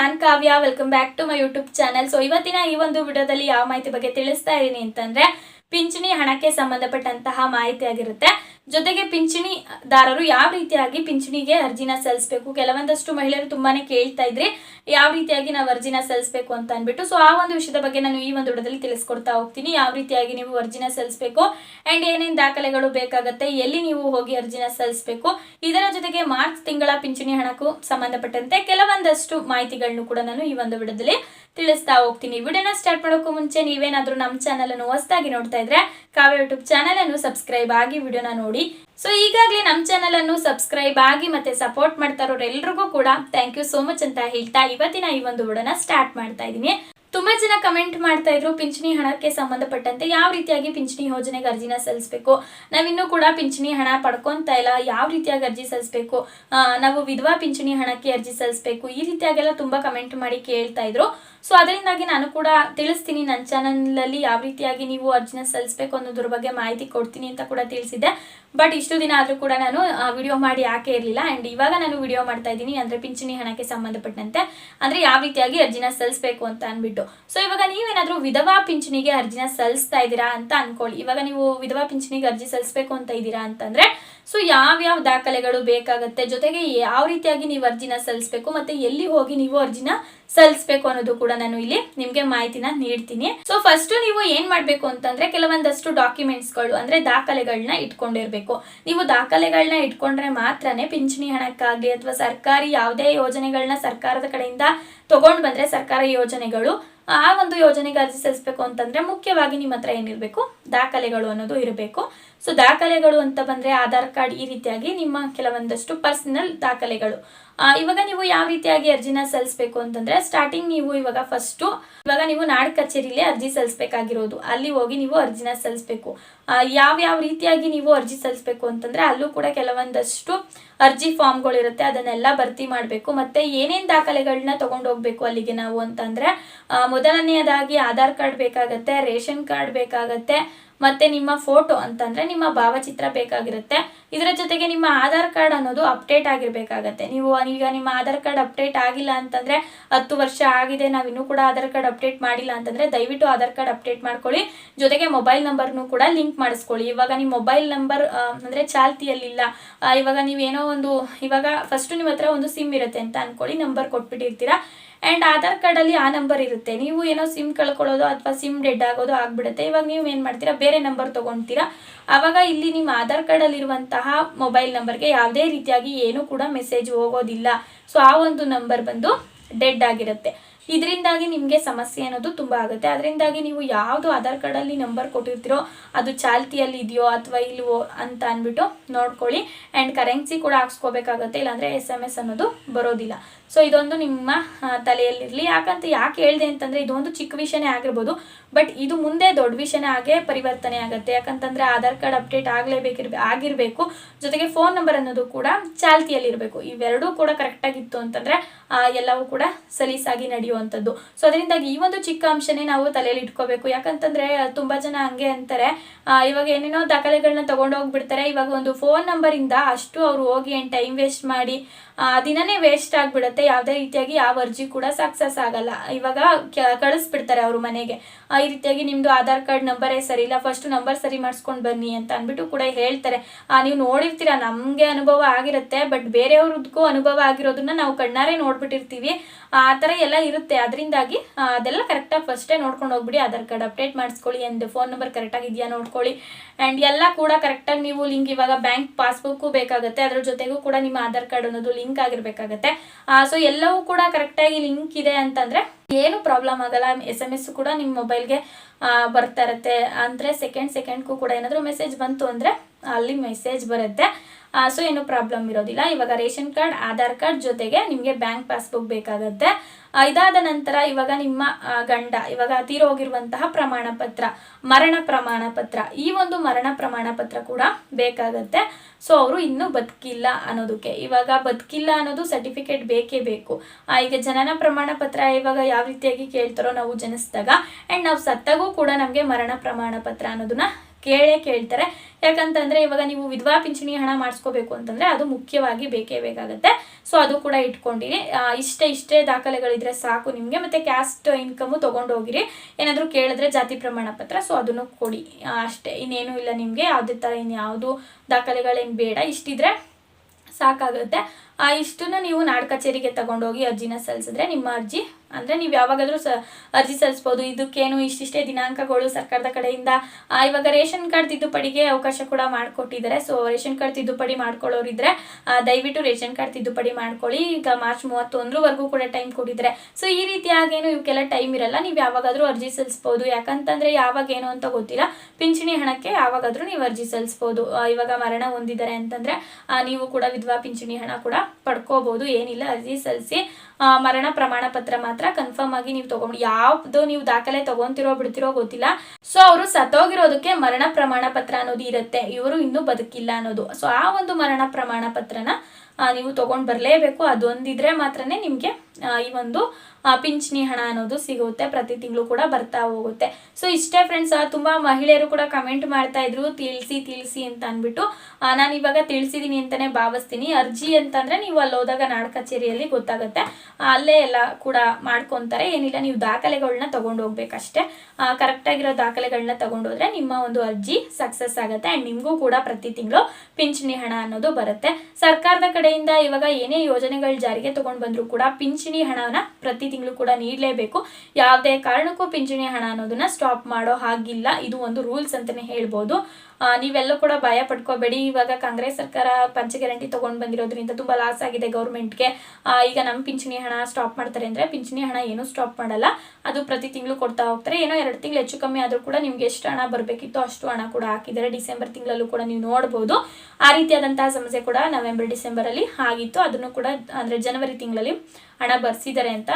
Non Kavya welcome back to my YouTube channel so ಇವತ್ತಿನ ಈ ಒಂದು ವಿಡಿಯೋದಲ್ಲಿ ಯಾವ ಮಾಹಿತಿ ಬಗ್ಗೆ ತಿಳಿಸ್ತಾ ಇದ್ದೀನಿ ಅಂತಂದ್ರೆ ಪಿಂಚಣಿ ಹಣಕ್ಕೆ ಸಂಬಂಧಪಟ್ಟಂತಹ ಮಾಹಿತಿ ಆಗಿರುತ್ತೆ. ಜೊತೆಗೆ ಪಿಂಚಣಿದಾರರು ಯಾವ ರೀತಿಯಾಗಿ ಪಿಂಚಣಿಗೆ ಅರ್ಜಿನ ಸಲ್ಲಿಸಬೇಕು? ಕೆಲವೊಂದಷ್ಟು ಮಹಿಳೆಯರು ತುಂಬಾನೇ ಕೇಳ್ತಾ ಇದ್ರೆ ಯಾವ ರೀತಿಯಾಗಿ ನಾವು ಅರ್ಜಿನ ಸಲ್ಲಿಸಬೇಕು ಅಂತ ಅಂದ್ಬಿಟ್ಟು. ಸೊ ಆ ಒಂದು ವಿಷಯದ ಬಗ್ಗೆ ನಾನು ಈ ಒಂದು ವಿಡದಲ್ಲಿ ತಿಳಿಸ್ಕೊಡ್ತಾ ಹೋಗ್ತೀನಿ. ಯಾವ ರೀತಿಯಾಗಿ ನೀವು ಅರ್ಜಿನ ಸಲ್ಲಿಸಬೇಕು? ಅಂಡ್ ಏನೇನು ದಾಖಲೆಗಳು ಬೇಕಾಗುತ್ತೆ? ಎಲ್ಲಿ ನೀವು ಹೋಗಿ ಅರ್ಜಿನ ಸಲ್ಲಿಸಬೇಕು? ಇದರ ಜೊತೆಗೆ ಮಾರ್ಚ್ ತಿಂಗಳ ಪಿಂಚಣಿ ಹಣಕ್ಕೂ ಸಂಬಂಧಪಟ್ಟಂತೆ ಕೆಲವೊಂದಷ್ಟು ಮಾಹಿತಿಗಳನ್ನು ಕೂಡ ನಾನು ಈ ಒಂದು ವಿಡದಲ್ಲಿ ತಿಳಿಸ್ತಾ ಹೋಗ್ತೀನಿ. ವಿಡಿಯೋನ ಸ್ಟಾರ್ಟ್ ಮಾಡೋಕ್ಕೂ ಮುಂಚೆ ನೀವೇನಾದ್ರೂ ನಮ್ಮ ಚಾನಲ್ ಅನ್ನು ಹೊಸದಾಗಿ ನೋಡ್ತಾ ಇದ್ರೆ ಕಾವ್ಯ ಯೂಟ್ಯೂಬ್ ಚಾನಲ್ ಅನ್ನು ಸಬ್ಸ್ಕ್ರೈಬ್ ಆಗಿ ವಿಡಿಯೋನ ನೋಡಿ. ಸೊ ಈಗಾಗಲೇ ನಮ್ಮ ಚಾನಲ್ ಅನ್ನು ಸಬ್ಸ್ಕ್ರೈಬ್ ಆಗಿ ಮತ್ತೆ ಸಪೋರ್ಟ್ ಮಾಡ್ತಾ ಇರೋರೆಲ್ರಿಗೂ ಕೂಡ ಥ್ಯಾಂಕ್ ಯು ಸೋ ಮಚ್ ಅಂತ ಹೇಳ್ತಾ ಇವತ್ತಿನ ಈ ಒಂದು ವಿಡಿಯೋನ ಸ್ಟಾರ್ಟ್ ಮಾಡ್ತಾ ಇದ್ದೀನಿ. ತುಂಬಾ ಜನ ಕಮೆಂಟ್ ಮಾಡ್ತಾ ಇದ್ರು, ಪಿಂಚಣಿ ಹಣಕ್ಕೆ ಸಂಬಂಧಪಟ್ಟಂತೆ ಯಾವ ರೀತಿಯಾಗಿ ಪಿಂಚಣಿ ಯೋಜನೆಗೆ ಅರ್ಜಿನ ಸಲ್ಲಿಸಬೇಕು? ನಾವಿನ್ನೂ ಕೂಡ ಪಿಂಚಣಿ ಹಣ ಪಡ್ಕೊತಾ ಇಲ್ಲ, ಯಾವ ರೀತಿಯಾಗಿ ಅರ್ಜಿ ಸಲ್ಲಿಸಬೇಕು? ನಾವು ವಿಧವಾ ಪಿಂಚಣಿ ಹಣಕ್ಕೆ ಅರ್ಜಿ ಸಲ್ಲಿಸಬೇಕು, ಈ ರೀತಿಯಾಗೆಲ್ಲ ತುಂಬಾ ಕಮೆಂಟ್ ಮಾಡಿ ಕೇಳ್ತಾ ಇದ್ರು. ಸೊ ಅದರಿಂದಾಗಿ ನಾನು ಕೂಡ ತಿಳಿಸ್ತೀನಿ, ನನ್ನ ಚಾನಲಲ್ಲಿ ಯಾವ ರೀತಿಯಾಗಿ ನೀವು ಅರ್ಜಿನ ಸಲ್ಲಿಸಬೇಕು ಅನ್ನೋದ್ರ ಬಗ್ಗೆ ಮಾಹಿತಿ ಕೊಡ್ತೀನಿ ಅಂತ ಕೂಡ ತಿಳಿಸಿದ್ದೆ. ಬಟ್ ಇಷ್ಟು ದಿನ ಆದರೂ ಕೂಡ ನಾನು ವಿಡಿಯೋ ಮಾಡಿ ಯಾಕೆ ಇರಲಿಲ್ಲ. ಆ್ಯಂಡ್ ಇವಾಗ ನಾನು ವಿಡಿಯೋ ಮಾಡ್ತಾ ಇದ್ದೀನಿ, ಅಂದರೆ ಪಿಂಚಣಿ ಹಣಕ್ಕೆ ಸಂಬಂಧಪಟ್ಟಂತೆ, ಅಂದರೆ ಯಾವ ರೀತಿಯಾಗಿ ಅರ್ಜಿನ ಸಲ್ಲಿಸಬೇಕು ಅಂತ ಅಂದ್ಬಿಟ್ಟು. ಸೊ ಇವಾಗ ನೀವೇನಾದರೂ ವಿಧವಾ ಪಿಂಚಣಿಗೆ ಅರ್ಜಿನ ಸಲ್ಲಿಸ್ತಾ ಇದ್ದೀರಾ ಅಂತ ಅನ್ಕೊಳ್ಳಿ. ಇವಾಗ ನೀವು ವಿಧವಾ ಪಿಂಚಣಿಗೆ ಅರ್ಜಿ ಸಲ್ಲಿಸಬೇಕು ಅಂತ ಇದ್ದೀರಾ ಅಂತಂದ್ರೆ ಸೊ ಯಾವ್ಯಾವ ದಾಖಲೆಗಳು ಬೇಕಾಗುತ್ತೆ, ಜೊತೆಗೆ ಯಾವ ರೀತಿಯಾಗಿ ನೀವು ಅರ್ಜಿನ ಸಲ್ಲಿಸಬೇಕು ಮತ್ತೆ ಎಲ್ಲಿ ಹೋಗಿ ನೀವು ಅರ್ಜಿನ ಸಲ್ಲಿಸಬೇಕು ಅನ್ನೋದು ಕೂಡ ನಾನು ಇಲ್ಲಿ ನಿಮ್ಗೆ ಮಾಹಿತಿನ ನೀಡ್ತೀನಿ. ಸೊ ಫಸ್ಟ್ ನೀವು ಏನ್ ಮಾಡ್ಬೇಕು ಅಂತಂದ್ರೆ ಕೆಲವೊಂದಷ್ಟು ಡಾಕ್ಯುಮೆಂಟ್ಸ್ಗಳು ಅಂದ್ರೆ ದಾಖಲೆಗಳನ್ನ ಇಟ್ಕೊಂಡಿರ್ಬೇಕು. ನೀವು ದಾಖಲೆಗಳನ್ನ ಇಟ್ಕೊಂಡ್ರೆ ಮಾತ್ರನೇ ಪಿಂಚಣಿ ಹಣಕ್ಕಾಗ್ಲಿ ಅಥವಾ ಸರ್ಕಾರಿ ಯಾವುದೇ ಯೋಜನೆಗಳನ್ನ ಸರ್ಕಾರದ ಕಡೆಯಿಂದ ತಗೊಂಡ್ ಬಂದ್ರೆ ಸರ್ಕಾರ ಯೋಜನೆಗಳು ಆ ಒಂದು ಯೋಜನೆಗೆ ಅರ್ಜಿ ಸಲ್ಲಿಸಬೇಕು ಅಂತಂದ್ರೆ ಮುಖ್ಯವಾಗಿ ನಿಮ್ಮ ಹತ್ರ ಏನಿರಬೇಕು? ದಾಖಲೆಗಳು ಅನ್ನೋದು ಇರಬೇಕು. ಸೊ ದಾಖಲೆಗಳು ಅಂತ ಬಂದ್ರೆ ಆಧಾರ್ ಕಾರ್ಡ್ ಈ ರೀತಿಯಾಗಿ ನಿಮ್ಮ ಕೆಲವೊಂದಷ್ಟು ಪರ್ಸನಲ್ ದಾಖಲೆಗಳು. ಇವಾಗ ನೀವು ಯಾವ ರೀತಿಯಾಗಿ ಅರ್ಜಿನ ಸಲ್ಲಿಸಬೇಕು ಅಂತಂದ್ರೆ ಸ್ಟಾರ್ಟಿಂಗ್ ನೀವು ಇವಾಗ ಫಸ್ಟು ಇವಾಗ ನೀವು ನಾಡ್ ಕಚೇರಿಲಿ ಅರ್ಜಿ ಸಲ್ಲಿಸಬೇಕಾಗಿರೋದು. ಅಲ್ಲಿ ಹೋಗಿ ನೀವು ಅರ್ಜಿನ ಸಲ್ಲಿಸಬೇಕು. ಯಾವ ಯಾವ ರೀತಿಯಾಗಿ ನೀವು ಅರ್ಜಿ ಸಲ್ಲಿಸಬೇಕು ಅಂತಂದ್ರೆ, ಅಲ್ಲೂ ಕೂಡ ಕೆಲವೊಂದಷ್ಟು ಅರ್ಜಿ ಫಾರ್ಮ್ಗಳಿರುತ್ತೆ, ಅದನ್ನೆಲ್ಲ ಭರ್ತಿ ಮಾಡಬೇಕು. ಮತ್ತೆ ಏನೇನು ದಾಖಲೆಗಳನ್ನ ಹೋಗ್ಬೇಕು ಅಲ್ಲಿಗೆ ನಾವು ಅಂತಂದ್ರೆ ಮೊದಲನೆಯದಾಗಿ ಆಧಾರ್ ಕಾರ್ಡ್ ಬೇಕಾಗತ್ತೆ, ರೇಷನ್ ಕಾರ್ಡ್ ಬೇಕಾಗತ್ತೆ ಮತ್ತೆ ನಿಮ್ಮ ಫೋಟೋ ಅಂತಂದ್ರೆ ನಿಮ್ಮ ಭಾವಚಿತ್ರ ಬೇಕಾಗಿರುತ್ತೆ. ಇದರ ಜೊತೆಗೆ ನಿಮ್ಮ ಆಧಾರ್ ಕಾರ್ಡ್ ಅನ್ನೋದು ಅಪ್ಡೇಟ್ ಆಗಿರ್ಬೇಕಾಗತ್ತೆ. ನೀವು ಈಗ ನಿಮ್ಮ ಆಧಾರ್ ಕಾರ್ಡ್ ಅಪ್ಡೇಟ್ ಆಗಿಲ್ಲ ಅಂತಂದ್ರೆ ಹತ್ತು ವರ್ಷ ಆಗಿದೆ, ನಾವು ಇನ್ನೂ ಕೂಡ ಆಧಾರ್ ಕಾರ್ಡ್ ಅಪ್ಡೇಟ್ ಮಾಡಿಲ್ಲ ಅಂತಂದ್ರೆ ದಯವಿಟ್ಟು ಆಧಾರ್ ಕಾರ್ಡ್ ಅಪ್ಡೇಟ್ ಮಾಡ್ಕೊಳ್ಳಿ. ಜೊತೆಗೆ ಮೊಬೈಲ್ ನಂಬರ್ನು ಕೂಡ ಲಿಂಕ್ ಮಾಡಿಸ್ಕೊಳ್ಳಿ. ಇವಾಗ ನಿಮ್ಮ ಮೊಬೈಲ್ ನಂಬರ್ ಅಂದ್ರೆ ಚಾಲ್ತಿಯಲ್ಲಿಲ್ಲ. ಇವಾಗ ನೀವೇನೋ ಒಂದು, ಇವಾಗ ಫಸ್ಟ್ ನಿಮ್ಮ ಹತ್ರ ಒಂದು ಸಿಮ್ ಇರುತ್ತೆ ಅಂತ ಅನ್ಕೊಳ್ಳಿ. ನಂಬರ್ ಕೊಟ್ಬಿಟ್ಟಿರ್ತೀರಾ. ಆ್ಯಂಡ್ ಆಧಾರ್ ಕಾರ್ಡಲ್ಲಿ ಆ ನಂಬರ್ ಇರುತ್ತೆ. ನೀವು ಏನೋ ಸಿಮ್ ಕಳ್ಕೊಳ್ಳೋದು ಅಥವಾ ಸಿಮ್ ಡೆಡ್ ಆಗೋದು ಆಗ್ಬಿಡುತ್ತೆ. ಇವಾಗ ನೀವು ಏನು ಮಾಡ್ತೀರಾ? ಬೇರೆ ನಂಬರ್ ತೊಗೊಳ್ತೀರಾ ಆವಾಗ ಇಲ್ಲಿ ನಿಮ್ಮ ಆಧಾರ್ ಕಾರ್ಡಲ್ಲಿರುವಂತಹ ಮೊಬೈಲ್ ನಂಬರ್ಗೆ ಯಾವುದೇ ರೀತಿಯಾಗಿ ಏನೂ ಕೂಡ ಮೆಸೇಜ್ ಹೋಗೋದಿಲ್ಲ. ಸೊ ಆ ಒಂದು ನಂಬರ್ ಬಂದು ಡೆಡ್ ಆಗಿರುತ್ತೆ. ಇದರಿಂದಾಗಿ ನಿಮಗೆ ಸಮಸ್ಯೆ ಅನ್ನೋದು ತುಂಬ ಆಗುತ್ತೆ. ಅದರಿಂದಾಗಿ ನೀವು ಯಾವುದು ಆಧಾರ್ ಕಾರ್ಡಲ್ಲಿ ನಂಬರ್ ಕೊಟ್ಟಿರ್ತೀರೋ, ಅದು ಚಾಲ್ತಿಯಲ್ಲಿ ಇದೆಯೋ ಅಥವಾ ಇಲ್ವೋ ಅಂತ ಅಂದ್ಬಿಟ್ಟು ನೋಡ್ಕೊಳ್ಳಿ. ಆ್ಯಂಡ್ ಕರೆನ್ಸಿ ಕೂಡ ಹಾಕ್ಸ್ಕೋಬೇಕಾಗತ್ತೆ, ಇಲ್ಲಾಂದರೆ ಎಸ್ ಎಂ ಎಸ್ ಅನ್ನೋದು ಬರೋದಿಲ್ಲ. ಸೊ ಇದೊಂದು ನಿಮ್ಮ ತಲೆಯಲ್ಲಿರಲಿ. ಯಾಕಂತ ಯಾಕೆ ಹೇಳಿದೆ ಅಂತಂದರೆ, ಇದೊಂದು ಚಿಕ್ಕ ವಿಷಯನೇ ಆಗಿರ್ಬೋದು. ಬಟ್ ಇದು ಮುಂದೆ ದೊಡ್ಡ ವಿಷಯನೇ ಆಗೇ ಪರಿವರ್ತನೆ ಆಗುತ್ತೆ. ಯಾಕಂತಂದರೆ ಆಧಾರ್ ಕಾರ್ಡ್ ಅಪ್ಡೇಟ್ ಆಗಲೇಬೇಕಿರ್ಬೇ, ಆಗಿರಬೇಕು. ಜೊತೆಗೆ ಫೋನ್ ನಂಬರ್ ಅನ್ನೋದು ಕೂಡ ಚಾಲ್ತಿಯಲ್ಲಿರಬೇಕು. ಇವೆರಡೂ ಕೂಡ ಕರೆಕ್ಟಾಗಿತ್ತು ಅಂತಂದರೆ ಎಲ್ಲವೂ ಕೂಡ ಸಲೀಸಾಗಿ ನಡೆಯುವಂಥದ್ದು ಸೊ ಅದರಿಂದಾಗಿ ಈ ಒಂದು ಚಿಕ್ಕ ಅಂಶನೇ ನಾವು ತಲೆಯಲ್ಲಿ ಇಟ್ಕೋಬೇಕು. ಯಾಕಂತಂದರೆ ತುಂಬ ಜನ ಹಂಗೆ ಅಂತಾರೆ. ಇವಾಗ ಏನೇನೋ ದಾಖಲೆಗಳನ್ನ ತಗೊಂಡು ಹೋಗ್ಬಿಡ್ತಾರೆ ಇವಾಗ ಒಂದು ಫೋನ್ ನಂಬರಿಂದ ಅಷ್ಟು ಅವ್ರು ಹೋಗಿ ಏನು ಟೈಮ್ ವೇಸ್ಟ್ ಮಾಡಿ ದಿನನೇ ವೇಸ್ಟ್ ಆಗಿಬಿಡುತ್ತೆ. ಯಾವುದೇ ರೀತಿಯಾಗಿ ಯಾವ ಅರ್ಜಿ ಕೂಡ ಸಕ್ಸಸ್ ಆಗಲ್ಲ. ಇವಾಗ ಕಳಿಸ್ಬಿಡ್ತಾರೆ ಅವರು ಮನೆಗೆ. ಈ ರೀತಿಯಾಗಿ ನಿಮ್ಮದು ಆಧಾರ್ ಕಾರ್ಡ್ ನಂಬರೇ ಸರಿ ಇಲ್ಲ ಫಸ್ಟ್ ನಂಬರ್ ಸರಿ ಮಾಡಿಸ್ಕೊಂಡು ಬನ್ನಿ ಅಂತ ಅಂದ್ಬಿಟ್ಟು ಕೂಡ ಹೇಳ್ತಾರೆ. ನೀವು ನೋಡಿರ್ತೀರ, ನಮಗೆ ಅನುಭವ ಆಗಿರುತ್ತೆ ಬಟ್ ಬೇರೆಯವ್ರದ್ಗೂ ಅನುಭವ ಆಗಿರೋದನ್ನ ನಾವು ಕಣ್ಣಾರೆ ನೋಡ್ಬಿಟ್ಟಿರ್ತೀವಿ. ಆ ಥರ ಎಲ್ಲ ಇರುತ್ತೆ. ಅದರಿಂದಾಗಿ ಅದೆಲ್ಲ ಕರೆಕ್ಟಾಗಿ ಫಸ್ಟೇ ನೋಡ್ಕೊಂಡು ಹೋಗ್ಬಿಡಿ, ಆಧಾರ್ ಕಾರ್ಡ್ ಅಪ್ಡೇಟ್ ಮಾಡಿಸ್ಕೊಳ್ಳಿ ಆ್ಯಂಡ್ ಫೋನ್ ನಂಬರ್ ಕರೆಕ್ಟಾಗಿ ಇದೆಯಾ ನೋಡ್ಕೊಳ್ಳಿ. ಆ್ಯಂಡ್ ಎಲ್ಲ ಕೂಡ ಕರೆಕ್ಟಾಗಿ ನೀವು ಲಿಂಕ್ ಇವಾಗ ಬ್ಯಾಂಕ್ ಪಾಸ್ಬುಕ್ಕು ಬೇಕಾಗುತ್ತೆ. ಅದ್ರ ಜೊತೆಗೂ ಕೂಡ ನಿಮ್ಮ ಆಧಾರ್ ಕಾರ್ಡ್ ಅನ್ನೋದು ಲಿಂಕ್ ಆಗಿರ್ಬೇಕಾಗತ್ತೆ. ಸೊ ಎಲ್ಲವೂ ಕೂಡ ಕರೆಕ್ಟಾಗಿ ಲಿಂಕ್ ಇದೆ ಅಂತಂದ್ರೆ ಏನು ಪ್ರಾಬ್ಲಮ್ ಆಗಲ್ಲ. ಎಸ್ ಎಂ ಎಸ್ ಕೂಡ ನಿಮ್ಮ ಮೊಬೈಲ್ಗೆ ಬರ್ತಾ ಇರುತ್ತೆ. ಅಂದರೆ ಸೆಕೆಂಡ್ ಸೆಕೆಂಡ್ಗೂ ಕೂಡ ಏನಾದ್ರು ಮೆಸೇಜ್ ಬಂತು ಅಂದರೆ ಅಲ್ಲಿ ಮೆಸೇಜ್ ಬರುತ್ತೆ. ಸೊ ಏನು ಪ್ರಾಬ್ಲಮ್ ಇರೋದಿಲ್ಲ. ಇವಾಗ ರೇಷನ್ ಕಾರ್ಡ್, ಆಧಾರ್ ಕಾರ್ಡ್ ಜೊತೆಗೆ ನಿಮಗೆ ಬ್ಯಾಂಕ್ ಪಾಸ್ಬುಕ್ ಬೇಕಾಗುತ್ತೆ. ಇದಾದ ನಂತರ ಇವಾಗ ನಿಮ್ಮ ಗಂಡ, ಇವಾಗ ತೀರೋಗಿರುವಂತಹ ಪ್ರಮಾಣ ಪತ್ರ, ಮರಣ ಪ್ರಮಾಣ ಪತ್ರ, ಈ ಒಂದು ಮರಣ ಪ್ರಮಾಣ ಪತ್ರ ಕೂಡ ಬೇಕಾಗತ್ತೆ. ಸೊ ಅವರು ಇನ್ನೂ ಬದುಕಿಲ್ಲ ಅನ್ನೋದಕ್ಕೆ. ಇವಾಗ ಬದುಕಿಲ್ಲ ಅನ್ನೋದು ಸರ್ಟಿಫಿಕೇಟ್ ಬೇಕೇ ಬೇಕು. ಈಗ ಜನನ ಪ್ರಮಾಣ ಪತ್ರ ಇವಾಗ ಯಾವ ರೀತಿಯಾಗಿ ಕೇಳ್ತಾರೋ ನಾವು ಜನಿಸಿದಾಗ ಆ್ಯಂಡ್ ನಾವು ಸತ್ತಾಗೂ ಕೂಡ ನಮಗೆ ಮರಣ ಪ್ರಮಾಣ ಪತ್ರ ಅನ್ನೋದನ್ನ ಕೇಳೇ ಕೇಳ್ತಾರೆ. ಯಾಕಂತಂದ್ರೆ ಇವಾಗ ನೀವು ವಿಧವಾ ಪಿಂಚಣಿ ಹಣ ಮಾಡಿಸ್ಕೋಬೇಕು ಅಂತಂದ್ರೆ ಅದು ಮುಖ್ಯವಾಗಿ ಬೇಕೇ ಬೇಕಾಗುತ್ತೆ. ಸೊ ಅದು ಕೂಡ ಇಟ್ಕೊಂಡಿರಿ. ಇಷ್ಟೇ ಇಷ್ಟೇ ದಾಖಲೆಗಳಿದ್ರೆ ಸಾಕು ನಿಮಗೆ. ಮತ್ತೆ ಕ್ಯಾಸ್ಟ್ ಇನ್ಕಮು ತಗೊಂಡು ಹೋಗಿರಿ. ಏನಾದರೂ ಕೇಳಿದ್ರೆ ಜಾತಿ ಪ್ರಮಾಣ ಪತ್ರ ಸೊ ಅದನ್ನು ಕೊಡಿ. ಅಷ್ಟೇ. ಇನ್ನೇನು ಇಲ್ಲ ನಿಮಗೆ. ಯಾವುದೇ ಥರ ಇನ್ಯಾವುದು ದಾಖಲೆಗಳೇನು ಬೇಡ. ಇಷ್ಟಿದ್ರೆ ಸಾಕಾಗುತ್ತೆ. ಇಷ್ಟನ್ನ ನೀವು ನಾಡ್ ಕಚೇರಿಗೆ ತಗೊಂಡೋಗಿ ಅರ್ಜಿನ ಸಲ್ಲಿಸಿದ್ರೆ ನಿಮ್ಮ ಅರ್ಜಿ ಅಂದರೆ ನೀವು ಯಾವಾಗಾದರೂ ಸ ಅರ್ಜಿ ಸಲ್ಲಿಸ್ಬೋದು ಇದಕ್ಕೇನು ಇಷ್ಟಿಷ್ಟೇ ದಿನಾಂಕಗಳು ಸರ್ಕಾರದ ಕಡೆಯಿಂದ ಆ, ಇವಾಗ ರೇಷನ್ ಕಾರ್ಡ್ ತಿದ್ದುಪಡಿಗೆ ಅವಕಾಶ ಕೂಡ ಮಾಡಿಕೊಟ್ಟಿದ್ದಾರೆ. ಸೊ ರೇಷನ್ ಕಾರ್ಡ್ ತಿದ್ದುಪಡಿ ಮಾಡ್ಕೊಳ್ಳೋರಿದ್ರೆ ಆ, ದಯವಿಟ್ಟು ರೇಷನ್ ಕಾರ್ಡ್ ತಿದ್ದುಪಡಿ ಮಾಡ್ಕೊಳ್ಳಿ. ಈಗ ಮಾರ್ಚ್ ಮೂವತ್ತೊಂದರವರೆಗೂ ಕೂಡ ಟೈಮ್ ಕೊಟ್ಟಿದ್ದಾರೆ. ಸೊ ಈ ರೀತಿಯಾಗೇನು ಇವಕ್ಕೆಲ್ಲ ಟೈಮ್ ಇರಲ್ಲ. ನೀವು ಯಾವಾಗಾದರೂ ಅರ್ಜಿ ಸಲ್ಲಿಸ್ಬೋದು ಯಾಕಂತಂದ್ರೆ ಯಾವಾಗ ಏನು ಅಂತ ಗೊತ್ತಿಲ್ಲ. ಪಿಂಚಣಿ ಹಣಕ್ಕೆ ಯಾವಾಗಾದರೂ ನೀವು ಅರ್ಜಿ ಸಲ್ಲಿಸ್ಬೋದು ಆ, ಇವಾಗ ಮರಣ ಹೊಂದಿದ್ದಾರೆ ಅಂತಂದ್ರೆ ನೀವು ಕೂಡ ವಿಧವಾ ಪಿಂಚಣಿ ಹಣ ಕೂಡ ಪಡ್ಕೋಬಹುದು ಏನಿಲ್ಲ. ಅರ್ಜಿ ಸಲ್ಲಿಸಿ ಮರಣ ಪ್ರಮಾಣ ಪತ್ರ ಮಾತ್ರ ಕನ್ಫರ್ಮ್ ಆಗಿ ನೀವು ತಗೊಂಡು ಯಾವ್ದು ನೀವು ದಾಖಲೆ ತಗೊಂತಿರೋ, ಬಿಡ್ತಿರೋ ಗೊತ್ತಿಲ್ಲ. ಸೊ ಅವರು ಸತ್ತೋಗಿರೋದಕ್ಕೆ ಮರಣ ಪ್ರಮಾಣ ಪತ್ರ ಅನ್ನೋದು ಇರುತ್ತೆ. ಇವರು ಇನ್ನೂ ಬದುಕಿಲ್ಲ ಅನ್ನೋದು. ಸೊ ಆ ಒಂದು ಮರಣ ಪ್ರಮಾಣ ಪತ್ರನ ನೀವು ತಗೊಂಡ್ ಬರಲೇಬೇಕು. ಅದೊಂದಿದ್ರೆ ಮಾತ್ರನೇ ನಿಮಗೆ ಈ ಒಂದು ಪಿಂಚಣಿ ಹಣ ಅನ್ನೋದು ಸಿಗುತ್ತೆ. ಪ್ರತಿ ತಿಂಗಳು ಕೂಡ ಬರ್ತಾ ಹೋಗುತ್ತೆ. ಸೊ ಇಷ್ಟೇ ಫ್ರೆಂಡ್ಸ್ ತುಂಬಾ ಮಹಿಳೆಯರು ಕೂಡ ಕಮೆಂಟ್ ಮಾಡ್ತಾ ಇದ್ರು. ತಿಳಿಸಿ ತಿಳಿಸಿ ಅಂತ ಅಂದ್ಬಿಟ್ಟು ನಾನು ಇವಾಗ ತಿಳಿಸಿದೀನಿ ಅಂತಾನೆ ಭಾವಿಸ್ತೀನಿ. ಅರ್ಜಿ ಅಂತಂದ್ರೆ ನೀವು ಅಲ್ಲಿ ಹೋದಾಗ ನಾಡ ಕಚೇರಿಯಲ್ಲಿ ಗೊತ್ತಾಗುತ್ತೆ. ಅಲ್ಲೇ ಎಲ್ಲ ಕೂಡ ಮಾಡ್ಕೊಂತಾರೆ. ಏನಿಲ್ಲ, ನೀವು ದಾಖಲೆಗಳನ್ನ ತಗೊಂಡು ಹೋಗ್ಬೇಕಷ್ಟೇ. ಕರೆಕ್ಟ್ ಆಗಿರೋ ದಾಖಲೆಗಳನ್ನ ತಗೊಂಡೋದ್ರೆ ನಿಮ್ಮ ಒಂದು ಅರ್ಜಿ ಸಕ್ಸಸ್ ಆಗುತ್ತೆ. ಅಂಡ್ ನಿಮಗೂ ಕೂಡ ಪ್ರತಿ ತಿಂಗಳು ಪಿಂಚಣಿ ಹಣ ಅನ್ನೋದು ಬರುತ್ತೆ. ಸರ್ಕಾರದ ಕಡೆಯಿಂದ ಇವಾಗ ಏನೇ ಯೋಜನೆಗಳು ಜಾರಿಗೆ ತಗೊಂಡು ಬಂದ್ರು ಕೂಡ ಪಿಂಚಣಿ ಹಣನ ಪ್ರತಿ ತಿಂಗಳು ಕೂಡ ನೀಡಲೇಬೇಕು. ಯಾವುದೇ ಕಾರಣಕ್ಕೂ ಪಿಂಚಣಿ ಹಣ ಅನ್ನೋದನ್ನ ಸ್ಟಾಪ್ ಮಾಡೋ ಹಾಗಿಲ್ಲ. ಇದು ಒಂದು ರೂಲ್ಸ್ ಅಂತಾನೆ ಹೇಳ್ಬೋದು. ನೀವೆಲ್ಲ ಕೂಡ ಭಯ ಪಡ್ಕೋಬೇಡಿ. ಇವಾಗ ಕಾಂಗ್ರೆಸ್ ಸರ್ಕಾರ ಪಂಚ ಗ್ಯಾರಂಟಿ ತಗೊಂಡ್ ಬಂದಿರೋದ್ರಿಂದ ತುಂಬಾ ಲಾಸ್ ಆಗಿದೆ ಗೌರ್ಮೆಂಟ್ಗೆ. ಈಗ ನಮ್ಮ ಪಿಂಚಣಿ ಹಣ ಸ್ಟಾಪ್ ಮಾಡ್ತಾರೆ ಅಂದ್ರೆ ಪಿಂಚಣಿ ಹಣ ಏನೂ ಸ್ಟಾಪ್ ಮಾಡಲ್ಲ. ಅದು ಪ್ರತಿ ತಿಂಗಳು ಕೊಡ್ತಾ ಹೋಗ್ತಾರೆ. ಏನೋ ಎರಡು ತಿಂಗಳು ಹೆಚ್ಚು ಕಮ್ಮಿ ಆದ್ರೂ ಕೂಡ ನಿಮ್ಗೆ ಎಷ್ಟು ಹಣ ಬರಬೇಕಿತ್ತು ಅಷ್ಟು ಹಣ ಕೂಡ ಹಾಕಿದ್ದಾರೆ. ಡಿಸೆಂಬರ್ ತಿಂಗಳಲ್ಲೂ ಕೂಡ ನೀವು ನೋಡ್ಬೋದು. ಆ ರೀತಿಯಾದಂತಹ ಸಮಸ್ಯೆ ಕೂಡ ನವೆಂಬರ್, ಡಿಸೆಂಬರ್ ಅಲ್ಲಿ ಆಗಿತ್ತು. ಅದನ್ನು ಕೂಡ ಅಂದ್ರೆ ಜನವರಿ ತಿಂಗಳಲ್ಲಿ ಹಣ ಬರ್ಸಿದ್ದಾರೆ ಅಂತ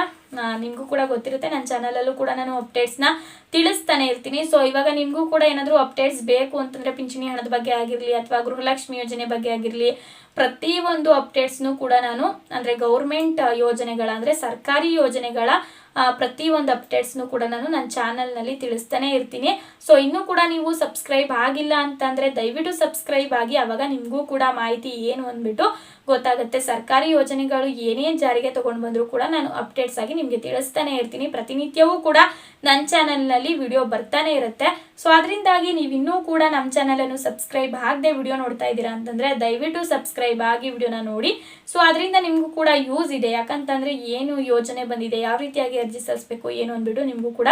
ನಿಮಗೂ ಕೂಡ ಗೊತ್ತಿರುತ್ತೆ. ನನ್ನ ಚಾನಲಲ್ಲೂ ಕೂಡ ನಾನು ಅಪ್ಡೇಟ್ಸ್ನ ತಿಳಿಸ್ತಾನೆ ಇರ್ತೀನಿ. ಸೊ ಇವಾಗ ನಿಮಗೂ ಕೂಡ ಏನಾದರೂ ಅಪ್ಡೇಟ್ಸ್ ಬೇಕು ಅಂತಂದರೆ ಪಿಂಚಣಿ ಹಣದ ಬಗ್ಗೆ ಆಗಿರಲಿ ಅಥವಾ ಗೃಹಲಕ್ಷ್ಮಿ ಯೋಜನೆ ಬಗ್ಗೆ ಆಗಿರಲಿ ಪ್ರತಿಯೊಂದು ಅಪ್ಡೇಟ್ಸ್ನು ಕೂಡ ನಾನು ಅಂದರೆ ಗೌರ್ಮೆಂಟ್ ಯೋಜನೆಗಳ ಅಂದರೆ ಸರ್ಕಾರಿ ಯೋಜನೆಗಳ ಪ್ರತಿ ಪ್ರತಿಯೊಂದು ಅಪ್ಡೇಟ್ಸ್ನು ಕೂಡ ನಾನು ನನ್ನ ಚಾನಲ್ನಲ್ಲಿ ತಿಳಿಸ್ತಾನೆ ಇರ್ತೀನಿ. ಸೊ ಇನ್ನೂ ಕೂಡ ನೀವು ಸಬ್ಸ್ಕ್ರೈಬ್ ಆಗಿಲ್ಲ ಅಂತಂದರೆ ದಯವಿಟ್ಟು ಸಬ್ಸ್ಕ್ರೈಬ್ ಆಗಿ. ಅವಾಗ ನಿಮಗೂ ಕೂಡ ಮಾಹಿತಿ ಏನು ಅಂದ್ಬಿಟ್ಟು ಗೊತ್ತಾಗುತ್ತೆ. ಸರ್ಕಾರಿ ಯೋಜನೆಗಳು ಏನೇ ಜಾರಿಗೆ ತೊಗೊಂಡು ಬಂದರೂ ಕೂಡ ನಾನು ಅಪ್ಡೇಟ್ಸ್ ಆಗಿ ನಿಮಗೆ ತಿಳಿಸ್ತಾನೆ ಇರ್ತೀನಿ. ಪ್ರತಿನಿತ್ಯವೂ ಕೂಡ ನನ್ನ ಚಾನಲ್ನಲ್ಲಿ ವಿಡಿಯೋ ಬರ್ತಾನೆ ಇರುತ್ತೆ. ಸೊ ಅದರಿಂದಾಗಿ ನೀವು ಇನ್ನೂ ಕೂಡ ನಮ್ಮ ಚಾನಲನ್ನು ಸಬ್ಸ್ಕ್ರೈಬ್ ಆಗದೆ ವಿಡಿಯೋ ನೋಡ್ತಾ ಇದ್ದೀರಾ ಅಂತಂದರೆ ದಯವಿಟ್ಟು ಸಬ್ಸ್ಕ್ರೈಬ್ ಆಗಿ ವಿಡಿಯೋನ ನೋಡಿ. ಸೊ ಅದರಿಂದ ನಿಮಗೂ ಕೂಡ ಯೂಸ್ ಇದೆ. ಯಾಕಂತಂದರೆ ಏನು ಯೋಜನೆ ಬಂದಿದೆ, ಯಾವ ರೀತಿಯಾಗಿ ಅರ್ಜಿ ಸಲ್ಲಿಸಬೇಕು, ಏನು ಅಂದ್ಬಿಟ್ಟು ನಿಮಗೂ ಕೂಡ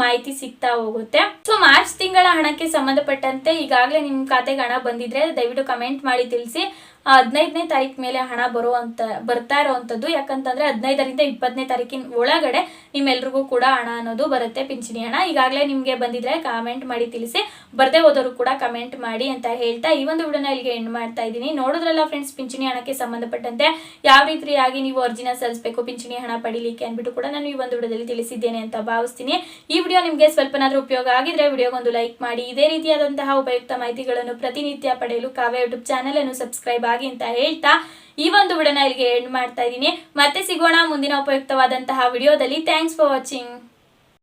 ಮಾಹಿತಿ ಸಿಗ್ತಾ ಹೋಗುತ್ತೆ. ಸೊ ಮಾರ್ಚ್ ತಿಂಗಳ ಹಣಕ್ಕೆ ಸಂಬಂಧಪಟ್ಟಂತೆ ಈಗಾಗಲೇ ನಿಮ್ಮ ಖಾತೆಗೆ ಹಣ ಬಂದಿದ್ರೆ ದಯವಿಟ್ಟು ಕಮೆಂಟ್ ಮಾಡಿ ತಿಳಿಸಿ. ಹದಿನೈದನೇ ತಾರೀಕು ಮೇಲೆ ಹಣ ಬರುವಂತ ಬರ್ತಾ ಇರೋವಂಥದ್ದು. ಯಾಕಂತಂದ್ರೆ ಹದಿನೈದರಿಂದ ಇಪ್ಪತ್ತನೇ ತಾರೀಕಿನ ಒಳಗಡೆ ನಿಮ್ಮೆಲ್ರಿಗೂ ಕೂಡ ಹಣ ಅನ್ನೋದು ಬರುತ್ತೆ, ಪಿಂಚಣಿ ಹಣ. ಈಗಾಗಲೇ ನಿಮಗೆ ಬಂದಿದ್ರೆ ಕಾಮೆಂಟ್ ಮಾಡಿ ತಿಳಿಸಿ. ಬರ್ದೇ ಹೋದವರು ಕೂಡ ಕಮೆಂಟ್ ಮಾಡಿ ಅಂತ ಹೇಳ್ತಾ ಈ ಒಂದು ವಿಡಿಯೋನ ಇಲ್ಲಿಗೆ ಎಂಡ್ ಮಾಡ್ತಾ ಇದ್ದೀನಿ. ನೋಡಿದ್ರಲ್ಲ ಫ್ರೆಂಡ್ಸ್ ಪಿಂಚಣಿ ಹಣಕ್ಕೆ ಸಂಬಂಧಪಟ್ಟಂತೆ ಯಾವ ರೀತಿಯಾಗಿ ನೀವು ಅರ್ಜಿನ ಸಲ್ಲಿಸಬೇಕು ಪಿಂಚಣಿ ಹಣ ಪಡಿಲಿಕ್ಕೆ ಅಂದ್ಬಿಟ್ಟು ಕೂಡ ನಾನು ಈ ಒಂದು ವಿಡಿಯೋದಲ್ಲಿ ತಿಳಿಸಿದ್ದೇನೆ ಅಂತ ಭಾವಿಸ್ತೀನಿ. ಈ ವಿಡಿಯೋ ನಿಮಗೆ ಸ್ವಲ್ಪನಾದ್ರೂ ಉಪಯೋಗ ಆಗಿದ್ರೆ ವಿಡಿಯೋಗೊಂದು ಲೈಕ್ ಮಾಡಿ. ಇದೇ ರೀತಿಯಾದಂತಹ ಉಪಯುಕ್ತ ಮಾಹಿತಿಗಳನ್ನು ಪ್ರತಿನಿತ್ಯ ಪಡೆಯಲು ಕಾವ್ಯ ಯೂಟ್ಯೂಬ್ ಚಾನಲ್ ಅನ್ನು ಸಬ್ಸ್ಕ್ರೈಬ್ ಆಗಿ ಅಂತ ಹೇಳ್ತಾ ಈ ಒಂದು ವಿಡಿಯೋನ ಇಲ್ಲಿಗೆ ಎಂಡ್ ಮಾಡ್ತಾ ಇದ್ದೀನಿ. ಮತ್ತೆ ಸಿಗೋಣ ಮುಂದಿನ ಉಪಯುಕ್ತವಾದಂತಹ ವಿಡಿಯೋದಲ್ಲಿ. Thanks for watching